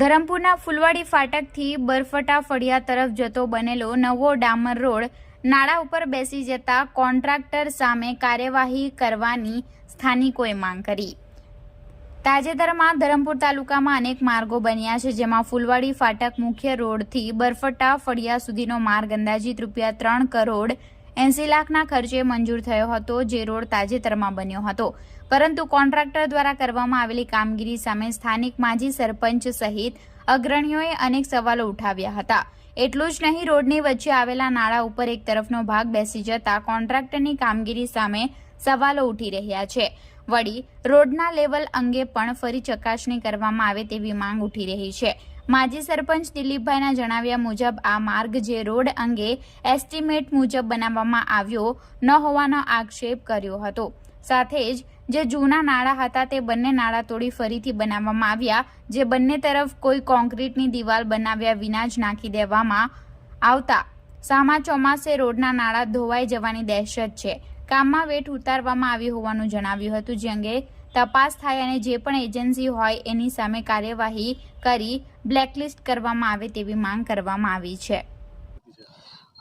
ધરમપુરના ફુલવાડી ફાટકથી બરફટા ફળિયા તરફ જતો બનેલો નવો ડામર રોડ નાળા ઉપર બેસી જતા કોન્ટ્રાક્ટર સામે કાર્યવાહી કરવાની સ્થાનિકોએ માંગ કરી. તાજેતરમાં ધરમપુર તાલુકામાં અનેક માર્ગો બન્યા છે, જેમાં ફુલવાડી ફાટક મુખ્ય રોડથી બરફટા ફળિયા સુધીનો માર્ગ અંદાજિત રૂપિયા ત્રણ કરોડ એંસી લાખના ખર્ચે મંજૂર થયો હતો જે રોડ તાજેતરમાં બન્યો હતો. પરંતુ કોન્ટ્રાક્ટર દ્વારા કરવામાં આવેલી કામગીરી સામે સ્થાનિક માજી સરપંચ સહિત અગ્રણીઓએ અનેક સવાલો ઉઠાવ્યા હતા. એટલું જ નહીં, રોડની વચ્ચે આવેલા નાળા ઉપર એક તરફનો ભાગ બેસી જતા કોન્ટ્રાક્ટરની કામગીરી સામે સવાલો ઉઠી રહ્યા છે. વળી, રોડના લેવલ અંગે પણ ફરી ચકાસણી કરવામાં આવે તેવી માંગ ઉઠી રહી છે. માજી સરપંચ દિલીપભાઈના જણાવ્યા મુજબ, આ માર્ગ જે રોડ અંગે એસ્ટિમેટ મુજબ બનાવવામાં આવ્યો, ન હોવાનો આક્ષેપ કર્યો હતો. સાથે જ, જે જૂના નાળા હતા તે બંને નાળા તોડી ફરીથી બનાવવામાં આવ્યા, જે બંને તરફ કોઈ કોન્ક્રીટની દિવાલ બનાવ્યા વિના જ નાખી દેવામાં આવતા. સામા ચોમાસે રોડના નાળા ધોવાઈ જવાની દહેશત છે. કામમાં વેઠ ઉતારવામાં આવી હોવાનું જણાવ્યું હતું, જે અંગે તપાસ થાય અને જે પણ એજન્સી હોય એની સામે કાર્યવાહી કરી બ્લેકલિસ્ટ કરવામાં આવે તેવી માંગ કરવામાં આવી છે.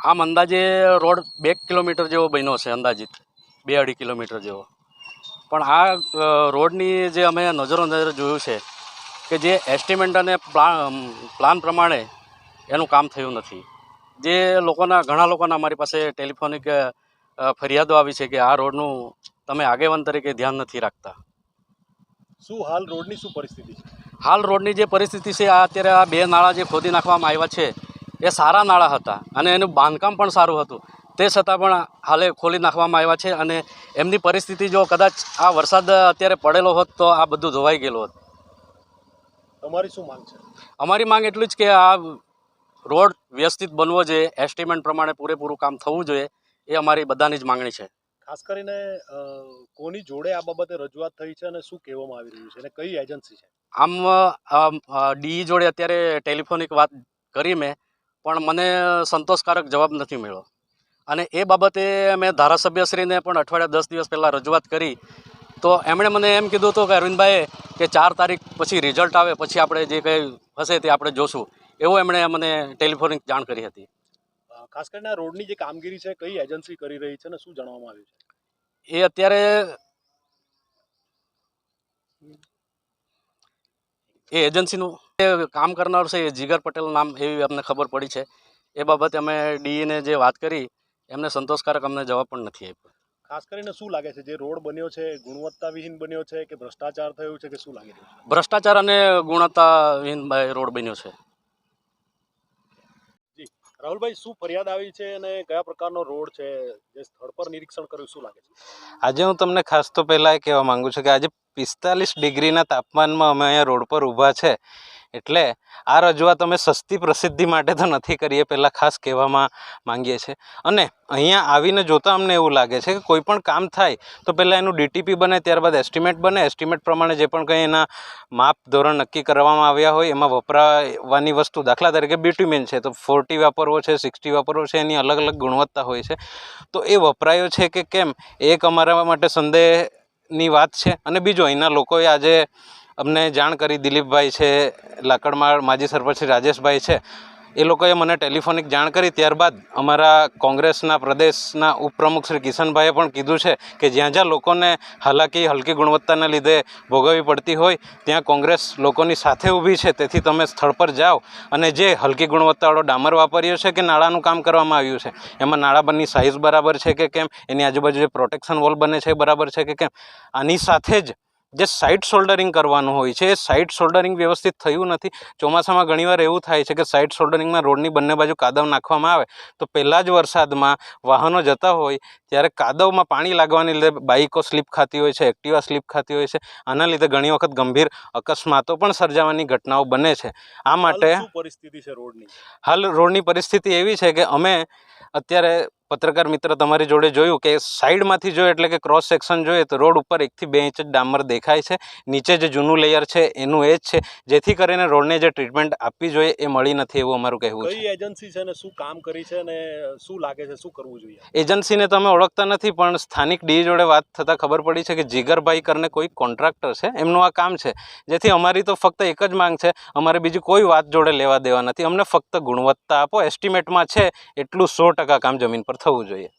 આમ અંદાજે રોડ બે કિલોમીટર જેવો બન્યો છે, અંદાજિત. બે અઢી કિલોમીટર જેવો. પણ આ રોડની જે અમે નજરો નજર જોયું છે કે જે એસ્ટિમેટ અને પ્લાન પ્લાન પ્રમાણે એનું કામ થયું નથી. જે લોકોના, ઘણા લોકોના અમારી પાસે ટેલિફોનિક ફરિયાદો આવી છે કે આ રોડનું તમે આગેવાન તરીકે ધ્યાન નથી રાખતા. શું હાલ રોડની શું પરિસ્થિતિ છે? હાલ રોડની જે પરિસ્થિતિ છે આ અત્યારે આ બે નાળા જે ખોદી નાખવામાં આવ્યા છે એ સારા નાળા હતા અને એનું બાંધકામ પણ સારું હતું. તે છતાં પણ હાલે ખોલી નાખવામાં આવ્યા છે અને એમની પરિસ્થિતિ જો કદાચ આ વરસાદ અત્યારે પડેલો હોત તો આ બધું ધોવાઈ ગયેલું હોત. તમારી શું માંગ છે? અમારી માંગ એટલી જ કે આ રોડ વ્યવસ્થિત બનવો જોઈએ એસ્ટિમેટ પ્રમાણે પૂરેપૂરું કામ થવું જોઈએ એ અમારી બધાની જ માંગણી છે. ખાસ કરીને કોની જોડે આ બાબતે રજૂઆત થઈ છે અને શું કહેવામાં આવી રહ્યું છે અને કઈ એજન્સી છે? આમ ડી જોડે અત્યારે ટેલિફોનિક વાત કરી મેં, પણ મને સંતોષકારક જવાબ નથી મળ્યો. અને એ બાબતે મેં ધારાસભ્યશ્રીને પણ અઠવાડિયા દસ દિવસ પહેલાં રજૂઆત કરી. તો એમણે મને એમ કીધું હતું કે અરવિંદભાઈએ કે ચાર તારીખ પછી રિઝલ્ટ આવે, પછી આપણે જે કંઈ હશે તે આપણે જોશું. એવું એમણે મને ટેલિફોનિક જાણ કરી હતી. ખાસ કરીને આ રોડની જે કામગીરી છે કઈ એજન્સી કરી રહી છે અને શું જણાવવામાં આવ્યું છે? એ અત્યારે એ એજન્સીનું એ કામ કરનાર છે એ જીગર પટેલ નામ એવી અમને ખબર પડી છે. એ બાબતે અમે ડીઈને જે વાત કરી એમને સંતોષકારક અમને જવાબ પણ નથી આપ્યો. ખાસ કરીને શું લાગે છે જે રોડ બન્યો છે ગુણવત્તાવિહીન બન્યો છે કે ભ્રષ્ટાચાર થયો છે કે શું લાગે છે? ભ્રષ્ટાચાર અને ગુણવત્તાવિહીન રોડ બન્યો છે. રાહુલભાઈ, શું ફરિયાદ આવી છે અને કયા પ્રકારનો રોડ છે? જે સ્થળ પર નિરીક્ષણ કર્યું, શું લાગે છે? આજે હું તમને ખાસ તો પહેલાં એ કહેવા માંગુ છું કે આજે પિસ્તાલીસ ડિગ્રીના તાપમાનમાં અમે અહીંયા રોડ પર ઊભા છે. એટલે આ રજૂઆત અમે સસ્તી પ્રસિદ્ધિ માટે તો નથી કરીએ પહેલાં ખાસ કહેવામાં માંગીએ છીએ. અને અહીંયા આવીને જોતાં અમને એવું લાગે છે કે કોઈ પણ કામ થાય તો પહેલાં એનું ડીટીપી બને, ત્યારબાદ એસ્ટિમેટ બને. એસ્ટિમેટ પ્રમાણે જે પણ કંઈ એના માપ ધોરણ નક્કી કરવામાં આવ્યા હોય, એમાં વપરાવાની વસ્તુ દાખલા તરીકે બ્યુટીમેન છે. તો ફોર્ટી વાપરવો છે, સિક્સટી વાપરવો છે, એની અલગ અલગ ગુણવત્તા હોય છે. તો એ વપરાયો છે કે કેમ? એક અમારા માટે સંદેહની વાત છે. અને બીજો અહીંના લોકોએ આજે અમને જાણ કરી દિલીપભાઈ છે લાકડમાળ માજી સરપંચ શ્રી રાજેશભાઈ છે. એ લોકોએ મને ટેલિફોનિક જાણ કરી, ત્યારબાદ અમારા કોંગ્રેસના પ્રદેશના ઉપપ્રમુખ શ્રી કિશનભાઈએ પણ કીધું છે કે જ્યાં જ્યાં લોકોને હાલાકી, હલકી ગુણવત્તાના લીધે ભોગવવી પડતી હોય, ત્યાં કોંગ્રેસ લોકોની સાથે ઊભી છે. તેથી તમે સ્થળ પર જાઓ અને જે હલકી ગુણવત્તાવાળો ડામર વાપર્યો છે કે નાળાનું કામ કરવામાં આવ્યું છે, એમાં નાળાબંધની સાઇઝ બરાબર છે કે કેમ? એની આજુબાજુ જે પ્રોટેક્શન વોલ બને છે બરાબર છે કે કેમ? આની સાથે જ જે સાઇડ શોલ્ડરિંગ કરવાનું હોય છે એ સાઇડ શોલ્ડરિંગ વ્યવસ્થિત થયું નથી. ચોમાસામાં ઘણીવાર એવું થાય છે કે સાઇડ શોલ્ડરિંગમાં રોડની બંને બાજુ કાદવ નાખવામાં આવે તો પહેલાં જ વરસાદમાં વાહનો જતા હોય ત્યારે કાદવમાં પાણી લાગવાને લીધે બાઇકો સ્લીપ ખાતી હોય છે એક્ટિવા સ્લીપ ખાતી હોય છે. આના લીધે ઘણી વખત ગંભીર અકસ્માતો પણ સર્જાવાની ઘટનાઓ બને છે. આ માટે પરિસ્થિતિ છે રોડની? હાલ રોડની પરિસ્થિતિ એવી છે કે અમે અત્યારે પત્રકાર મિત્ર તમારી જોડે જોયું કે સાઈડમાંથી જોઈએ એટલે કે ક્રોસ સેક્શન જોઈએ તો રોડ ઉપર એકથી બે ઇંચ જ ડામર દેખાય છે. નીચે જે જૂનું લેયર છે એનું એ જ છે. જેથી કરીને રોડને જે ટ્રીટમેન્ટ આપવી જોઈએ એ મળી નથી એવું અમારું કહેવું છે. એજન્સી છે ને શું કામ કરી છે અને શું લાગે છે શું કરવું જોઈએ? એજન્સીને તમે ઓળખતા નથી પણ સ્થાનિક ડી જોડે વાત થતાં ખબર પડી છે કે જીગરભાઈ કરીને કોઈ કોન્ટ્રાક્ટર છે. એમનું આ કામ છે. જેથી અમારી તો ફક્ત એક જ માંગ છે. અમારે બીજી કોઈ વાત જોડે લેવા દેવા નથી. અમને ફક્ત ગુણવત્તા આપો. એસ્ટિમેટમાં છે એટલું સો ટકા કામ જમીન પર થવું જોઈએ.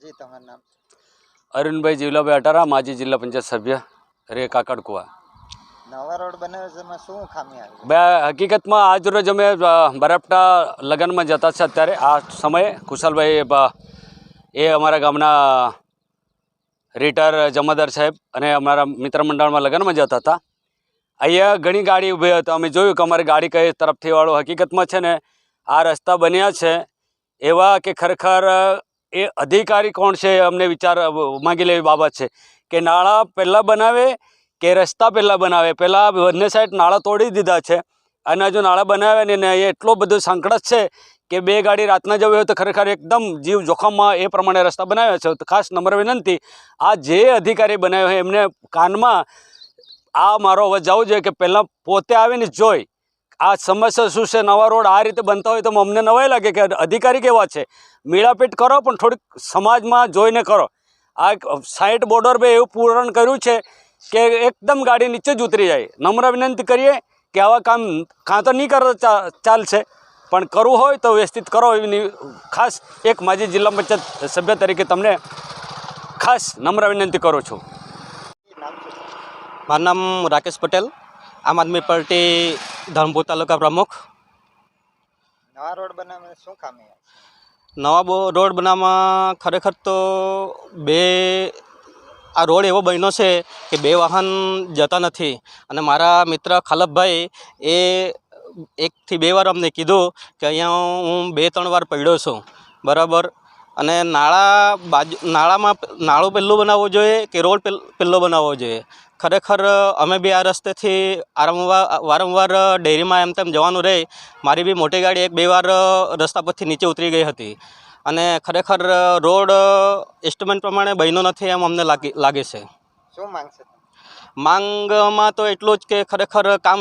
જી તમારું નામ? અરુણભાઈ જીવલાભાઈ અટારા માજી જિલ્લા પંચાયત સભ્ય રે કાકડકુવા. નવા રોડ બનાવ્યો છે એમાં શું ખામી આવી બે હકીકતમાં આજ રોજ અમે બરાપટા લગ્નમાં જતા છે અત્યારે. આ સમયે કુશલભાઈ એ અમારા ગામના રિટાયર જમાદાર સાહેબ અને અમારા મિત્ર મંડળમાં લગ્નમાં જતા હતા. અહીંયા ઘણી ગાડી ઊભી હતી. અમે જોયું કે અમારી ગાડી કઈ તરફથી વાળો હકીકતમાં છે ને આ રસ્તા બન્યા છે. એવા કે ખરેખર એ અધિકારી કોણ છે? અમને વિચાર માંગી લેવી બાબત છે. કે નાળા પહેલાં બનાવે કે રસ્તા પહેલાં બનાવે? પહેલાં બંને સાઈડ નાળા તોડી દીધા છે. અને હજુ નાળા બનાવે ને એ એટલો બધો સંકટ છે કે બે ગાડી રાતના જવી હોય તો ખરેખર એકદમ જીવ જોખમમાં એ પ્રમાણે રસ્તા બનાવ્યા છે. તો ખાસ નંબર વિનંતી, આ જે અધિકારી બનાવ્યો હોય એમને કાનમાં આ મારો અવાજ જવો જોઈએ કે પહેલાં પોતે આવીને જોઈ આ સમસ્યા શું છે? નવા રોડ આ રીતે બનતા હોય તો અમને નવાઈ લાગે કે અધિકારી કેવા છે? મેળાપીટ કરો, પણ થોડીક સમાજમાં જોઈને કરો. આ સાઈડ બોર્ડર બે એવું પૂરણ કર્યું છે કે એકદમ ગાડી નીચે જ ઉતરી જાય. નમ્ર વિનંતી કરીએ કે આવા કામ કાં તો નહીં કરતા ચાલશે, પણ કરવું હોય તો વ્યવસ્થિત કરો એવી ની- ખાસ એક માજી જિલ્લા પંચાયત સભ્ય તરીકે તમને ખાસ નમ્ર વિનંતી કરું છું. મારું નામ રાકેશ પટેલ. આમ આદમી પાર્ટી ધરમપુર તાલુકા પ્રમુખ. નવા રોડ બનાવવામાં શું ખામી નવા બો રોડ બનાવવામાં ખરેખર તો બે આ રોડ એવો બન્યો છે કે બે વાહન જતા નથી. અને મારા મિત્ર ખાલપભાઈ એ એકથી બે વાર અમને કીધું કે અહીંયા હું બે ત્રણ વાર પડ્યો છું. બરાબર? અને નાળા બાજુ નાળામાં નાળું પહેલું બનાવવું જોઈએ કે રોડ પહેલો બનાવવો જોઈએ? ખરેખર અમે બી આ રસ્તેથી વારંવાર વારંવાર ડેરીમાં એમ તેમ જવાનું રહે મારી બી મોટી ગાડી એક બે વાર રસ્તા પરથી નીચે ઉતરી ગઈ હતી. અને ખરેખર રોડ એસ્ટિમેટ પ્રમાણે બન્યો નથી એમ અમને લાગી લાગે છે. શું માંગશે છે માંગમાં તો એટલું જ કે ખરેખર કામ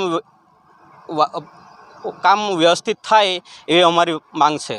કામ વ્યવસ્થિત થાય એવી અમારી માંગ છે.